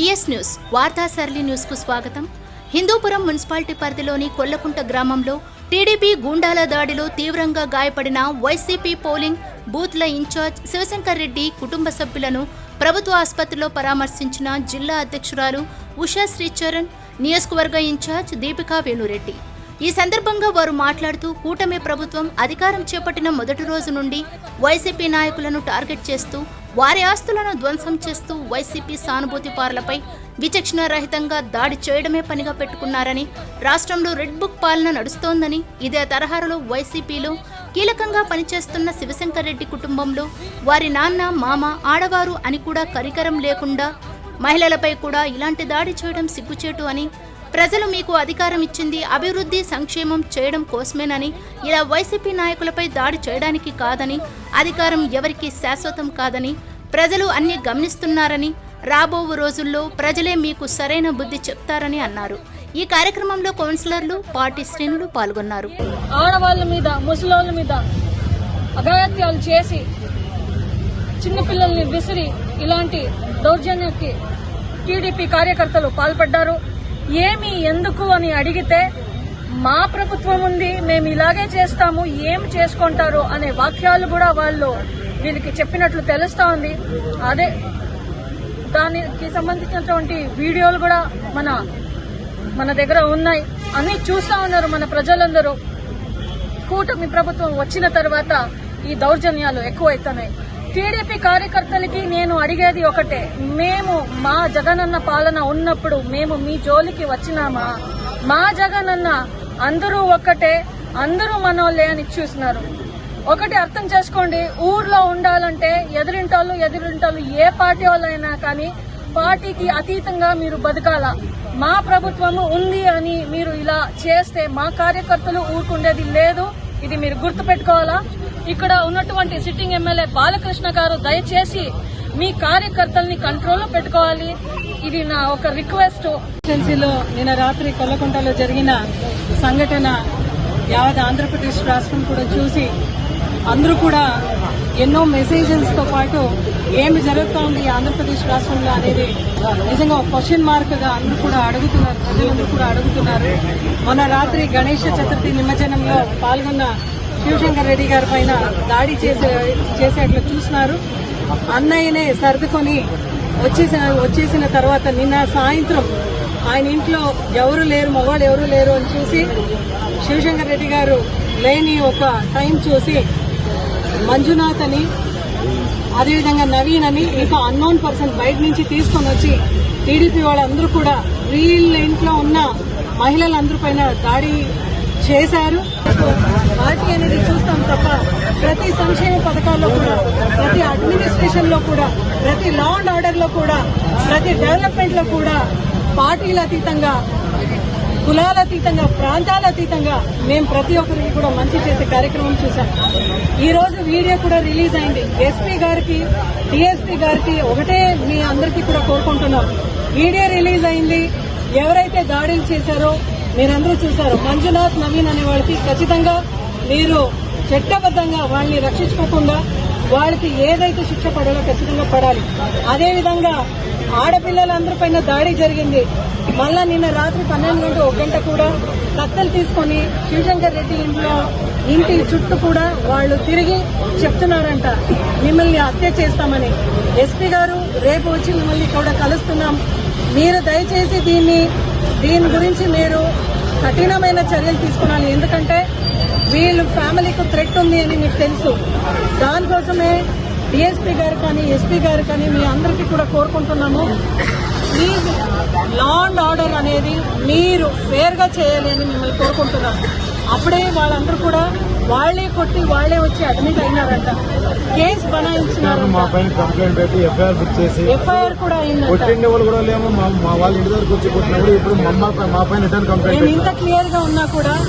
BS news వార్తా సరళి న్యూస్కు స్వాగతం. హిందూపురం మున్సిపాలిటీ పరిధిలోని కొల్లకుంట గ్రామంలో టీడీపీ గూండాల దాడిలో తీవ్రంగా గాయపడిన వైసీపీ పోలింగ్ బూత్ల ఇన్ఛార్జ్ శివశంకర్ రెడ్డి కుటుంబ సభ్యులను ప్రభుత్వ ఆసుపత్రిలో పరామర్శించిన జిల్లా అధ్యక్షురాలు ఉషా శ్రీచరణ్ నియోజకవర్గ ఇన్ఛార్జ్ దీపికా వేణురెడ్డి. ఈ సందర్భంగా వారు మాట్లాడుతూ కూటమి ప్రభుత్వం అధికారం చేపట్టిన మొదటి రోజు నుండి వైసీపీ నాయకులను టార్గెట్ చేస్తూ వారి ఆస్తులను ధ్వంసం చేస్తూ వైసీపీ సానుభూతి పారులపై విచక్షణ రహితంగా దాడి చేయడమే పనిగా పెట్టుకున్నారని రాష్ట్రంలో రెడ్ బుక్ పాలన నడుస్తోందని ఇదే తరహాలో వైసీపీలో కీలకంగా పనిచేస్తున్న శివశంకర్ రెడ్డి కుటుంబంలో వారి నాన్న మామ ఆడవారు అని కూడా కరికరం లేకుండా మహిళలపై కూడా ఇలాంటి దాడి చేయడం సిగ్గుచేటు అని ప్రజలు మీకు అధికారం ఇచ్చింది అభివృద్ధి సంక్షేమం చేయడం కోసమేనని ఇలా వైసీపీ నాయకులపై దాడి చేయడానికి కాదని అధికారం ఎవరికి శాశ్వతం కాదని ప్రజలు అన్ని గమనిస్తున్నారని రాబో రోజుల్లో ప్రజలే మీకు సరైన బుద్ధి చెప్తారని అన్నారు. ఈ కార్యక్రమంలో కౌన్సిలర్లు పార్టీ శ్రేణులు పాల్గొన్నారు. ఆడవాళ్ళ మీద ముసలోళ్ళ మీద అఘాయత్యాలు చేసి చిన్నపిల్లల్ని విసిరి ఇలాంటి దౌర్జన్యానికి టీడీపీ కార్యకర్తలు పాల్పడ్డారు. ఏమి ఎందుకు అని అడిగితే మా ప్రభుత్వం ఉంది మేము ఇలాగే చేస్తాము ఏం చేసుకుంటారు అనే వాక్యాలు కూడా వాళ్ళు వీళ్ళకి చెప్పినట్లు తెలుస్తా ఉంది. అదే దానికి సంబంధించినటువంటి వీడియోలు కూడా మన మన దగ్గర ఉన్నాయి. అన్ని చూస్తా ఉన్నారు మన ప్రజలందరూ. కూటమి ప్రభుత్వం వచ్చిన తర్వాత ఈ దౌర్జన్యాలు ఎక్కువైతున్నాయి. టీడీపీ కార్యకర్తలకి నేను అడిగేది ఒకటే. మేము మా జగనన్న పాలన ఉన్నప్పుడు మేము మీ జోలికి వచ్చినామా? మా జగనన్న అందరూ ఒక్కటే అందరూ మనోళ్ళే అని చూసినారు. ఒకటి అర్థం చేసుకోండి ఊర్లో ఉండాలంటే ఎదురింటోళ్ళు ఎదురింటోళ్ళు ఏ పార్టీ వాళ్ళైనా కానీ పార్టీకి అతీతంగా మీరు బతకాల. మా ప్రభుత్వము ఉంది అని మీరు ఇలా చేస్తే మా కార్యకర్తలు ఊరుకుండేది లేదు. ఇది మీరు గుర్తుపెట్టుకోవాలా? ఇక్కడ ఉన్నటువంటి సిట్టింగ్ ఎమ్మెల్యే బాలకృష్ణ గారు దయచేసి మీ కార్యకర్తల్ని కంట్రోల్లో పెట్టుకోవాలి. ఇది నా ఒక రిక్వెస్ట్ ఏజెన్సీలో నిన్న రాత్రి కొల్లకుంటలో జరిగిన సంఘటన యావత్ ఆంధ్రప్రదేశ్ రాష్ట్రం కూడా చూసి అందరూ కూడా ఎన్నో మెసేజెస్తో పాటు ఏమి జరుగుతూ ఉంది ఈ ఆంధ్రప్రదేశ్ రాష్ట్రంలో అనేది నిజంగా క్వశ్చన్ మార్క్గా అందరూ కూడా అడుగుతున్నారు ప్రజలందరూ కూడా అడుగుతున్నారు. మొన్న రాత్రి గణేష చతుర్థి నిమజ్జనంలో పాల్గొన్న శివశంకర్ రెడ్డి గారి పైన దాడి చేసే చేసేట్లు చూసినారు. అన్నయ్యనే సర్దుకొని వచ్చేసిన వచ్చేసిన తర్వాత నిన్న సాయంత్రం ఆయన ఇంట్లో ఎవరు లేరు మగవాళ్ళు ఎవరు లేరు అని చూసి శివశంకర్ రెడ్డి గారు లేని ఒక టైం చూసి మంజునాథ్ అని అదేవిధంగా నవీన్ అని ఇంకా అన్నోన్ పర్సన్ బయట నుంచి తీసుకొని వచ్చి టీడీపీ వాళ్ళందరూ కూడా వీళ్ళ ఇంట్లో ఉన్న మహిళలందరి పైన దాడి చేశారు పార్టీ అనేది చూస్తాం తప్ప ప్రతి సంక్షేమ పథకాల్లో కూడా ప్రతి అడ్మినిస్ట్రేషన్లో కూడా ప్రతి లా అండ్ ఆర్డర్లో కూడా ప్రతి డెవలప్మెంట్లో కూడా పార్టీల అతీతంగా కులాల అతీతంగా ప్రాంతాల అతీతంగా మేము ప్రతి ఒక్కరికి కూడా మంచి చేసే కార్యక్రమం చూసాం ఈ రోజు వీడియో కూడా రిలీజ్ అయింది. ఎస్పీ గారికి డిఎస్పీ గారికి ఒకటే మీ అందరికీ కూడా కోరుకుంటున్నాం. వీడియో రిలీజ్ అయింది. ఎవరైతే దాడులు చేశారో మీరందరూ చూశారు. మంజునాథ్ నవీన్ అనే వాళ్ళకి ఖచ్చితంగా మీరు చట్టబద్ధంగా వాళ్ళని రక్షించుకోకుండా వాళ్ళకి ఏదైతే శిక్ష పడాలో ఖచ్చితంగా పడాలి. అదేవిధంగా ఆడపిల్లలందరిపైన దాడి జరిగింది. మళ్ళా నిన్న రాత్రి పన్నెండు గంట ఒక గంట కూడా కత్తలు తీసుకొని శివశంకర్ రెడ్డి ఇంట్లో ఇంటి చుట్టూ కూడా వాళ్ళు తిరిగి చెప్తున్నారంట మిమ్మల్ని హత్య చేస్తామని. ఎస్పీ గారు రేపు వచ్చి మిమ్మల్ని కూడా కలుస్తున్నాం. మీరు దయచేసి దీన్ని దీని గురించి మీరు కఠినమైన చర్యలు తీసుకోవాలి. ఎందుకంటే వీళ్ళు ఫ్యామిలీకి థ్రెట్ ఉంది అని మీకు తెలుసు. దానికోసమే డిఎస్పీ గారు కానీ ఎస్పీ గారు కానీ మీ అందరికీ కూడా కోరుకుంటున్నాము. ప్లీజ్ లా అండ్ ఆర్డర్ అనేది మీరు ఫేర్గా చేయాలి అని మిమ్మల్ని కోరుకుంటున్నాం. అప్పుడే వాళ్ళందరూ కూడా వాళ్ళే కొట్టి వాళ్ళే వచ్చి అడ్మిట్ అయినారంట. కేసు బనాయించినారంట. మా పైన కంప్లైంట్ పెట్టి ఎఫ్ఐఆర్ బుక్ చేసి ఎఫ్ఐఆర్ కూడా వాళ్ళు కూడా లేమో. మా వాళ్ళ ఇంటి దగ్గరకు వచ్చి కొట్టినప్పుడు ఇప్పుడు మా పైన రిటర్న్ కంప్లైంట్ మేము ఇంత క్లియర్గా ఉన్నా కూడా